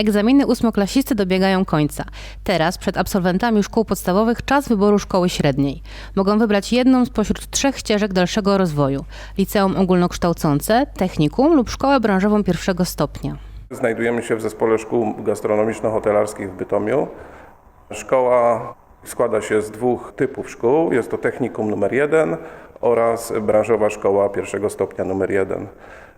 Egzaminy ósmoklasisty dobiegają końca. Teraz przed absolwentami szkół podstawowych czas wyboru szkoły średniej. Mogą wybrać jedną spośród trzech ścieżek dalszego rozwoju: liceum ogólnokształcące, technikum lub szkołę branżową pierwszego stopnia. Znajdujemy się w zespole szkół gastronomiczno-hotelarskich w Bytomiu. Szkoła składa się z dwóch typów szkół. Jest to technikum numer jeden oraz branżowa szkoła pierwszego stopnia numer jeden.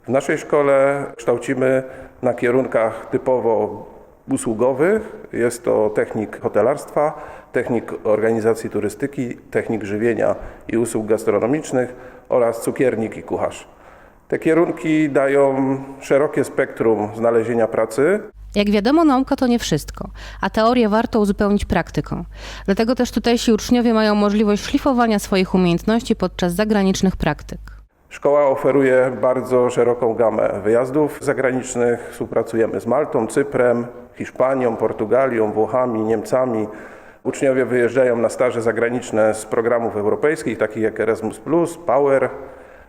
W naszej szkole kształcimy na kierunkach typowo usługowych. Jest to technik hotelarstwa, technik organizacji turystyki, technik żywienia i usług gastronomicznych oraz cukiernik i kucharz. Te kierunki dają szerokie spektrum znalezienia pracy. Jak wiadomo, nauka to nie wszystko, a teorię warto uzupełnić praktyką. Dlatego też tutejsi uczniowie mają możliwość szlifowania swoich umiejętności podczas zagranicznych praktyk. Szkoła oferuje bardzo szeroką gamę wyjazdów zagranicznych. Współpracujemy z Maltą, Cyprem, Hiszpanią, Portugalią, Włochami, Niemcami. Uczniowie wyjeżdżają na staże zagraniczne z programów europejskich, takich jak Erasmus, Power.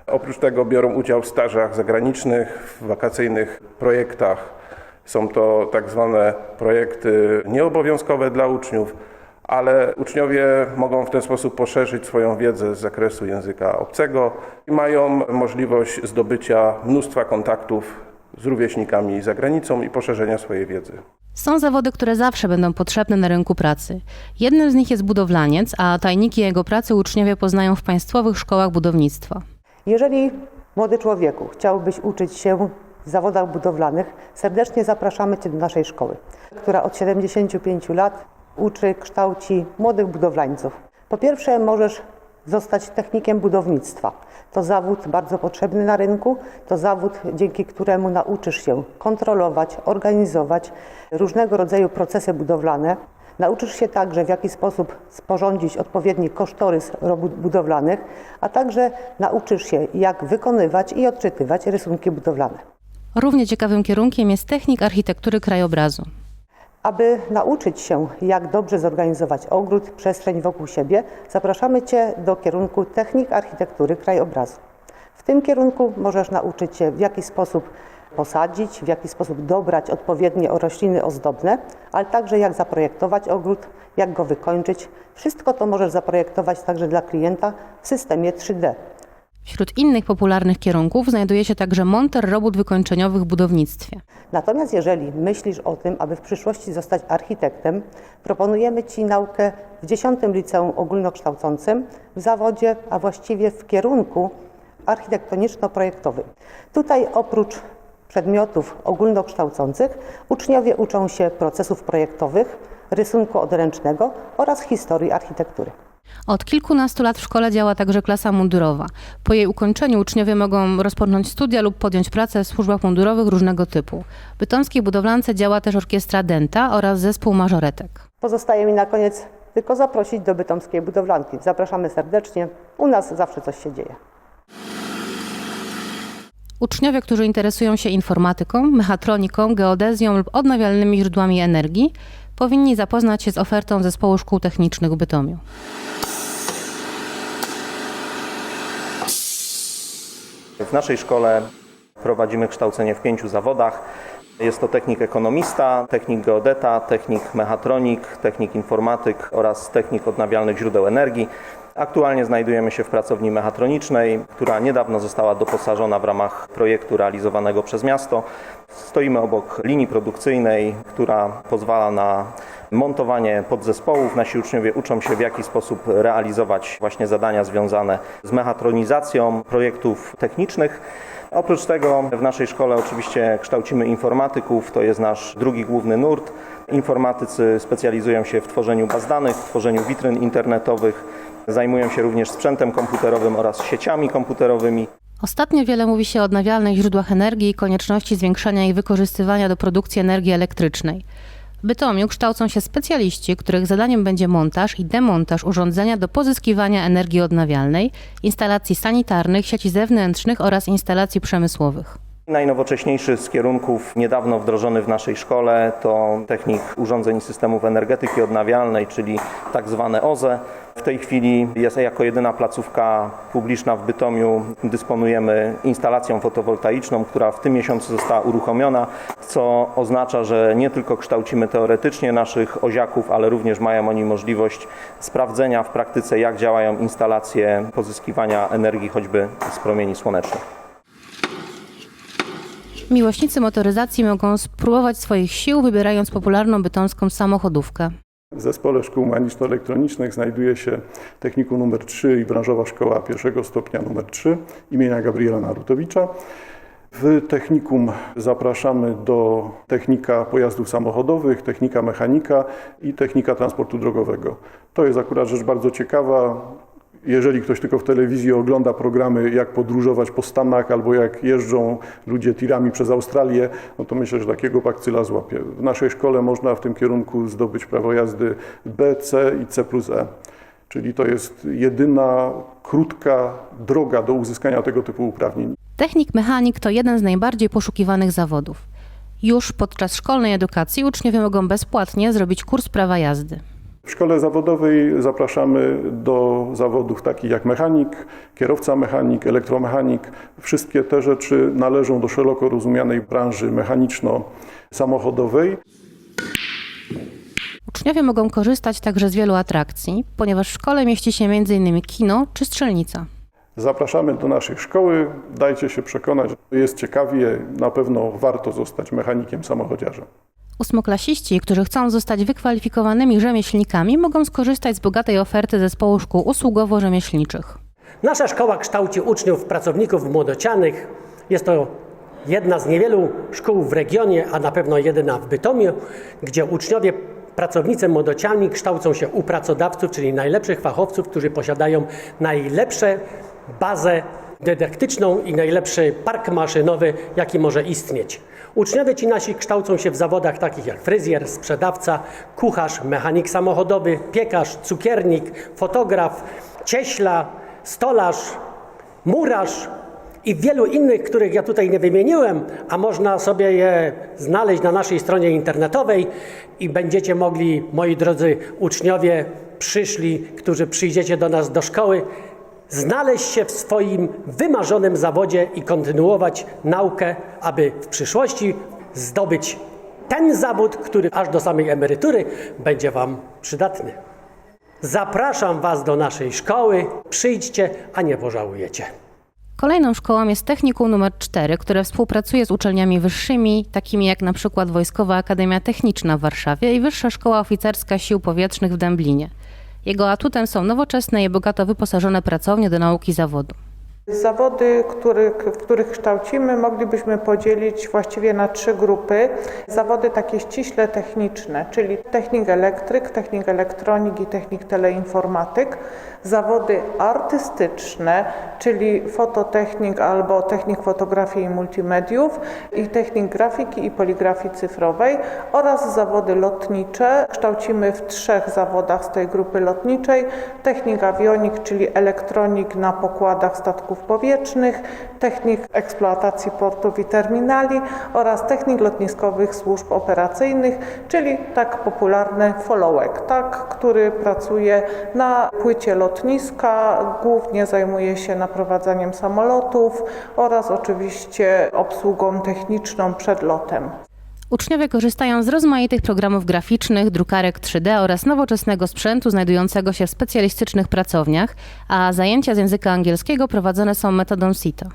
Oprócz tego biorą udział w stażach zagranicznych, w wakacyjnych projektach. Są to tak zwane projekty nieobowiązkowe dla uczniów, ale uczniowie mogą w ten sposób poszerzyć swoją wiedzę z zakresu języka obcego i mają możliwość zdobycia mnóstwa kontaktów z rówieśnikami za granicą i poszerzenia swojej wiedzy. Są zawody, które zawsze będą potrzebne na rynku pracy. Jednym z nich jest budowlaniec, a tajniki jego pracy uczniowie poznają w państwowych szkołach budownictwa. Jeżeli młody człowieku chciałbyś uczyć się w zawodach budowlanych, serdecznie zapraszamy Cię do naszej szkoły, która od 75 lat uczy, kształci młodych budowlańców. Po pierwsze, możesz zostać technikiem budownictwa. To zawód bardzo potrzebny na rynku, to zawód, dzięki któremu nauczysz się kontrolować, organizować różnego rodzaju procesy budowlane. Nauczysz się także, w jaki sposób sporządzić odpowiedni kosztorys robót budowlanych, a także nauczysz się, jak wykonywać i odczytywać rysunki budowlane. Równie ciekawym kierunkiem jest technik architektury krajobrazu. Aby nauczyć się, jak dobrze zorganizować ogród, przestrzeń wokół siebie, zapraszamy Cię do kierunku Technik Architektury Krajobrazu. W tym kierunku możesz nauczyć się, w jaki sposób posadzić, w jaki sposób dobrać odpowiednie rośliny ozdobne, ale także jak zaprojektować ogród, jak go wykończyć. Wszystko to możesz zaprojektować także dla klienta w systemie 3D. Wśród innych popularnych kierunków znajduje się także monter robót wykończeniowych w budownictwie. Natomiast jeżeli myślisz o tym, aby w przyszłości zostać architektem, proponujemy Ci naukę w 10 liceum ogólnokształcącym w zawodzie, a właściwie w kierunku architektoniczno-projektowym. Tutaj oprócz przedmiotów ogólnokształcących uczniowie uczą się procesów projektowych, rysunku odręcznego oraz historii architektury. Od kilkunastu lat w szkole działa także klasa mundurowa. Po jej ukończeniu uczniowie mogą rozpocząć studia lub podjąć pracę w służbach mundurowych różnego typu. W bytomskiej budowlance działa też orkiestra Denta oraz zespół mażoretek. Pozostaje mi na koniec tylko zaprosić do bytomskiej budowlanki. Zapraszamy serdecznie. U nas zawsze coś się dzieje. Uczniowie, którzy interesują się informatyką, mechatroniką, geodezją lub odnawialnymi źródłami energii, powinni zapoznać się z ofertą zespołu szkół technicznych w Bytomiu. W naszej szkole prowadzimy kształcenie w pięciu zawodach. Jest to technik ekonomista, technik geodeta, technik mechatronik, technik informatyk oraz technik odnawialnych źródeł energii. Aktualnie znajdujemy się w pracowni mechatronicznej, która niedawno została doposażona w ramach projektu realizowanego przez miasto. Stoimy obok linii produkcyjnej, która pozwala na montowanie podzespołów. Nasi uczniowie uczą się w jaki sposób realizować właśnie zadania związane z mechatronizacją projektów technicznych. Oprócz tego w naszej szkole oczywiście kształcimy informatyków, to jest nasz drugi główny nurt. Informatycy specjalizują się w tworzeniu baz danych, w tworzeniu witryn internetowych, zajmują się również sprzętem komputerowym oraz sieciami komputerowymi. Ostatnio wiele mówi się o odnawialnych źródłach energii i konieczności zwiększania ich wykorzystywania do produkcji energii elektrycznej. W Bytomiu kształcą się specjaliści, których zadaniem będzie montaż i demontaż urządzenia do pozyskiwania energii odnawialnej, instalacji sanitarnych, sieci zewnętrznych oraz instalacji przemysłowych. Najnowocześniejszy z kierunków niedawno wdrożony w naszej szkole to technik urządzeń systemów energetyki odnawialnej, czyli tak zwane OZE. W tej chwili jest jako jedyna placówka publiczna w Bytomiu. Dysponujemy instalacją fotowoltaiczną, która w tym miesiącu została uruchomiona, co oznacza, że nie tylko kształcimy teoretycznie naszych oziaków, ale również mają oni możliwość sprawdzenia w praktyce, jak działają instalacje pozyskiwania energii choćby z promieni słonecznych. Miłośnicy motoryzacji mogą spróbować swoich sił, wybierając popularną bytomską samochodówkę. W zespole szkół mechaniczno-elektronicznych znajduje się technikum numer 3 i branżowa szkoła pierwszego stopnia numer 3 imienia Gabriela Narutowicza. W technikum zapraszamy do technika pojazdów samochodowych, technika mechanika i technika transportu drogowego. To jest akurat rzecz bardzo ciekawa. Jeżeli ktoś tylko w telewizji ogląda programy, jak podróżować po Stanach albo jak jeżdżą ludzie tirami przez Australię, no to myślę, że takiego bakcyla złapie. W naszej szkole można w tym kierunku zdobyć prawo jazdy B, C i C plus E. Czyli to jest jedyna krótka droga do uzyskania tego typu uprawnień. Technik mechanik to jeden z najbardziej poszukiwanych zawodów. Już podczas szkolnej edukacji uczniowie mogą bezpłatnie zrobić kurs prawa jazdy. W szkole zawodowej zapraszamy do zawodów takich jak mechanik, kierowca mechanik, elektromechanik. Wszystkie te rzeczy należą do szeroko rozumianej branży mechaniczno-samochodowej. Uczniowie mogą korzystać także z wielu atrakcji, ponieważ w szkole mieści się m.in. kino czy strzelnica. Zapraszamy do naszej szkoły, dajcie się przekonać, że jest ciekawie, na pewno warto zostać mechanikiem samochodziarzem. Ósmoklasiści, którzy chcą zostać wykwalifikowanymi rzemieślnikami, mogą skorzystać z bogatej oferty zespołu szkół usługowo-rzemieślniczych. Nasza szkoła kształci uczniów, pracowników młodocianych. Jest to jedna z niewielu szkół w regionie, a na pewno jedyna w Bytomiu, gdzie uczniowie, pracownicy młodociani kształcą się u pracodawców, czyli najlepszych fachowców, którzy posiadają najlepsze bazę dydaktyczną i najlepszy park maszynowy, jaki może istnieć. Uczniowie ci nasi kształcą się w zawodach takich jak fryzjer, sprzedawca, kucharz, mechanik samochodowy, piekarz, cukiernik, fotograf, cieśla, stolarz, murarz i wielu innych, których ja tutaj nie wymieniłem, a można sobie je znaleźć na naszej stronie internetowej i będziecie mogli, moi drodzy uczniowie, przyszli, którzy przyjdziecie do nas do szkoły, znaleźć się w swoim wymarzonym zawodzie i kontynuować naukę, aby w przyszłości zdobyć ten zawód, który aż do samej emerytury będzie Wam przydatny. Zapraszam Was do naszej szkoły. Przyjdźcie, a nie pożałujecie. Kolejną szkołą jest Technikum nr 4, które współpracuje z uczelniami wyższymi, takimi jak na przykład Wojskowa Akademia Techniczna w Warszawie i Wyższa Szkoła Oficerska Sił Powietrznych w Dęblinie. Jego atutem są nowoczesne i bogato wyposażone pracownie do nauki zawodu. Zawody, których, w których kształcimy, moglibyśmy podzielić właściwie na trzy grupy. Zawody takie ściśle techniczne, czyli technik elektryk, technik elektronik i technik teleinformatyk. Zawody artystyczne, czyli fototechnik albo technik fotografii i multimediów i technik grafiki i poligrafii cyfrowej oraz zawody lotnicze. Kształcimy w trzech zawodach z tej grupy lotniczej. Technik awionik, czyli elektronik na pokładach statków powietrznych, technik eksploatacji portów i terminali oraz technik lotniskowych służb operacyjnych, czyli tak popularny followek, tak, który pracuje na płycie lotniska, głównie zajmuje się naprowadzaniem samolotów oraz oczywiście obsługą techniczną przed lotem. Uczniowie korzystają z rozmaitych programów graficznych, drukarek 3D oraz nowoczesnego sprzętu znajdującego się w specjalistycznych pracowniach, a zajęcia z języka angielskiego prowadzone są metodą SITO.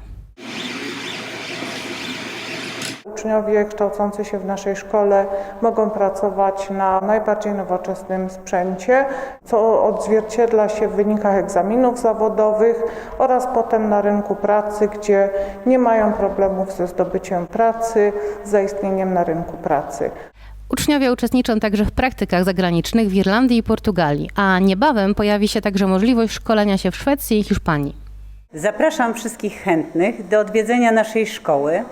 Uczniowie kształcący się w naszej szkole mogą pracować na najbardziej nowoczesnym sprzęcie, co odzwierciedla się w wynikach egzaminów zawodowych oraz potem na rynku pracy, gdzie nie mają problemów ze zdobyciem pracy, z zaistnieniem na rynku pracy. Uczniowie uczestniczą także w praktykach zagranicznych w Irlandii i Portugalii, a niebawem pojawi się także możliwość szkolenia się w Szwecji i Hiszpanii. Zapraszam wszystkich chętnych do odwiedzenia naszej szkoły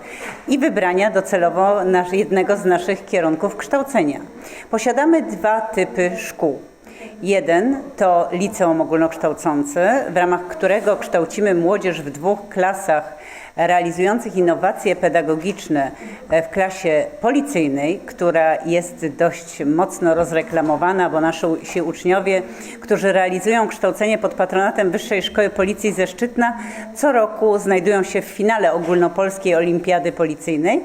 i wybrania docelowo jednego z naszych kierunków kształcenia. Posiadamy dwa typy szkół. Jeden to liceum ogólnokształcące, w ramach którego kształcimy młodzież w dwóch klasach realizujących innowacje pedagogiczne w klasie policyjnej, która jest dość mocno rozreklamowana, bo nasi uczniowie, którzy realizują kształcenie pod patronatem Wyższej Szkoły Policji ze Szczytna, co roku znajdują się w finale ogólnopolskiej olimpiady policyjnej.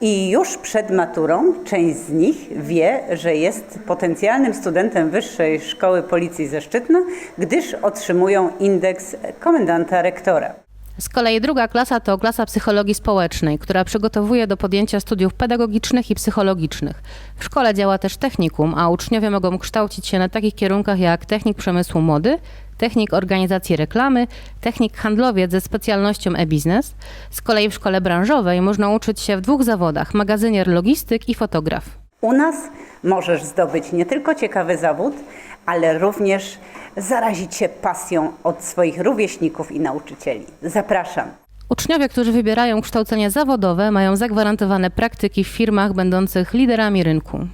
I już przed maturą część z nich wie, że jest potencjalnym studentem Wyższej Szkoły Policji ze Szczytna, gdyż otrzymują indeks komendanta rektora. Z kolei druga klasa to klasa psychologii społecznej, która przygotowuje do podjęcia studiów pedagogicznych i psychologicznych. W szkole działa też technikum, a uczniowie mogą kształcić się na takich kierunkach jak technik przemysłu mody, technik organizacji reklamy, technik handlowiec ze specjalnością e-biznes. Z kolei w szkole branżowej można uczyć się w dwóch zawodach: magazynier logistyk i fotograf. U nas możesz zdobyć nie tylko ciekawy zawód, ale również zarazić się pasją od swoich rówieśników i nauczycieli. Zapraszam. Uczniowie, którzy wybierają kształcenie zawodowe, mają zagwarantowane praktyki w firmach będących liderami rynku.